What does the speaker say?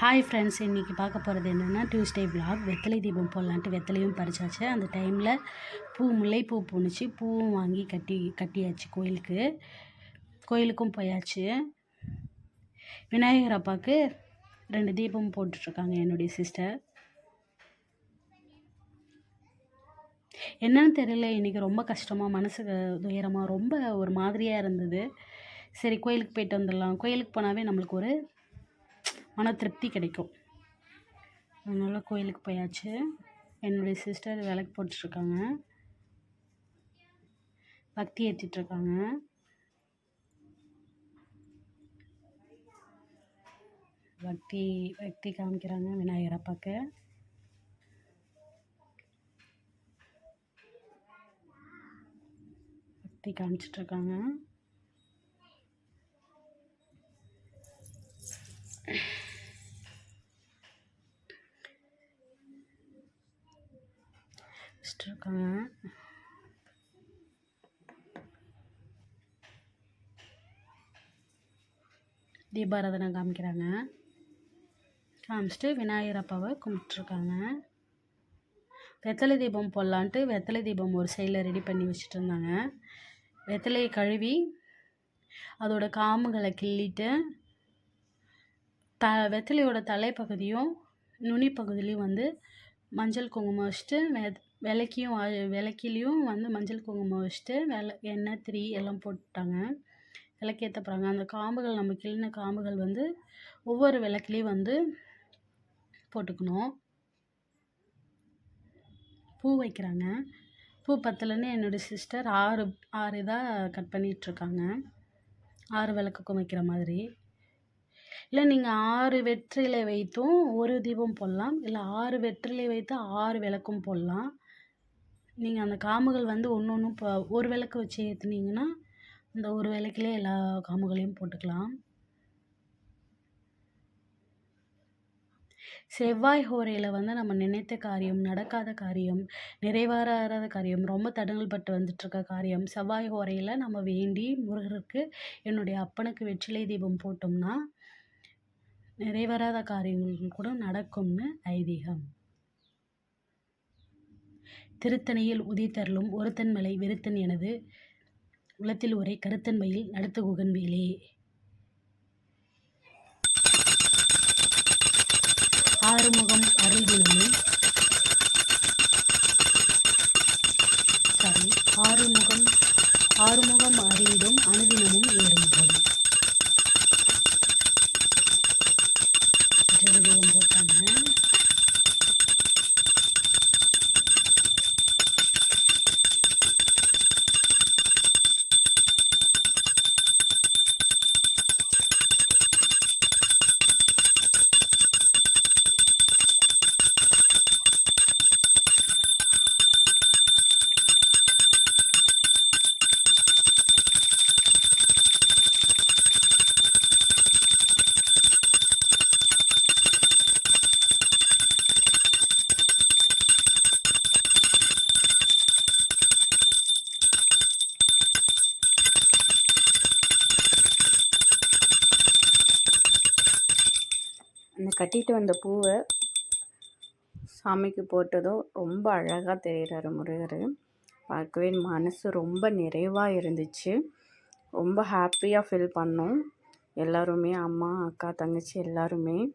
Hi friends இன்றைக்கி பார்க்க போகிறது என்னென்னா டியூஸ்டே பிளாக் வெத்தலை தீபம் போடலான்ட்டு வெத்தலையும் பறிச்சாச்சு. அந்த டைமில் பூ முல்லைப்பூ பூணுச்சு. பூவும் வாங்கி கட்டி கட்டியாச்சு கோயிலுக்கு. கோயிலுக்கும் போயாச்சு. விநாயகர் அப்பாவுக்கு ரெண்டு தீபம் போட்டுட்ருக்காங்க என்னுடைய சிஸ்டர் என்னன்னு தெரியல இன்றைக்கி ரொம்ப கஷ்டமாக மனசுக்கு துயரமாக ரொம்ப ஒரு மாதிரியாக இருந்தது. சரி கோயிலுக்கு போயிட்டு வந்துடலாம். கோயிலுக்கு போனாவே நம்மளுக்கு ஒரு மன திருப்தி கிடைக்கும். அதனால் கோயிலுக்கு போயாச்சு. என்னுடைய சிஸ்டர் விளக்கு போட்டுட்ருக்காங்க. பக்தி ஏற்றிட்டுருக்காங்க பக்தி பக்தி காமிக்கிறாங்க விநாயகர் அப்பாவுக்கு பக்தி காமிச்சிட்ருக்காங்க. வச்சிட்ருக்காங்க தீபாராதனை காமிக்கிறாங்க. காமிச்சிட்டு விநாயகர் அப்பாவை கும்பிட்டுருக்காங்க. வெத்தலை தீபம் போடலான்ட்டு வெத்தலை தீபம் ஒரு சைடில் ரெடி பண்ணி வச்சுட்டு இருந்தாங்க. வெத்தலையை கழுவி அதோட காம்புகளை கிள்ளிட்டு த வெத்தலையோட தலைப்பகுதியும் நுனி பகுதியிலையும் வந்து மஞ்சள் குங்குமம் வச்சுட்டு வெத் விளக்கியும் விளக்கிலையும் வந்து மஞ்சள் குங்குமம் வச்சுட்டு வெள எண்ணெய் திரி எல்லாம் போட்டாங்க. விளக்கேற்ற போகிறாங்க அந்த காம்புகள் நம்ம கிள்ளின காம்புகள் வந்து ஒவ்வொரு விளக்குலேயும் வந்து போட்டுக்கணும். பூ வைக்கிறாங்க. பூ பத்தலன்னு என்னுடைய சிஸ்டர் ஆறு ஆறு இதாக கட் பண்ணிகிட்ருக்காங்க ஆறு விளக்குக்கும் வைக்கிற மாதிரி. இல்லை நீங்கள் ஆறு வெற்றிலை வைத்தும் ஒரு தீபம் போடலாம். இல்லை ஆறு வெற்றிலை வைத்து ஆறு விளக்கும் போடலாம். நீங்கள் அந்த காம்புகள் வந்து ஒன்று ஒன்றும் இப்போ ஒரு விளக்கு வச்சு ஏற்றுனீங்கன்னா அந்த ஒரு விளக்குலேயே எல்லா காம்புகளையும் போட்டுக்கலாம். செவ்வாய் ஹோரையில் வந்து நம்ம நினைத்த காரியம் நடக்காத காரியம் நிறைவேறாத காரியம் ரொம்ப தடங்கல் பட்டு வந்துட்டுருக்க காரியம் செவ்வாய் ஹோரையில் நம்ம வேண்டி முருகருக்கு என்னுடைய அப்பனுக்கு வெற்றிலை தீபம் போட்டோம்னா நிறைவேறாத காரியங்கள் கூட நடக்கும்னு ஐதீகம். திருத்தணியில் உதித்தருளும் ஒருத்தன்மலை வெறுத்தன் எனது உளத்தில் ஒரே கருத்தன்மையில் நடத்த குகன்வேலே ஆறுமுகம் அருள்தினமும் சாரி ஆறுமுகம் ஆறுமுகம் அறிவிடும் அனுதினமும் ஏறும். அந்த கட்டிட்டு வந்த பூவை சாமிக்கு போட்டதும் ரொம்ப அழகாக தெரிகிறாரு முருகர். பார்க்கவே மனசு ரொம்ப நிறைவாக இருந்துச்சு. ரொம்ப ஹாப்பியாக ஃபீல் பண்ணோம். எல்லாருமே அம்மா அக்கா தங்கச்சி எல்லாருமே.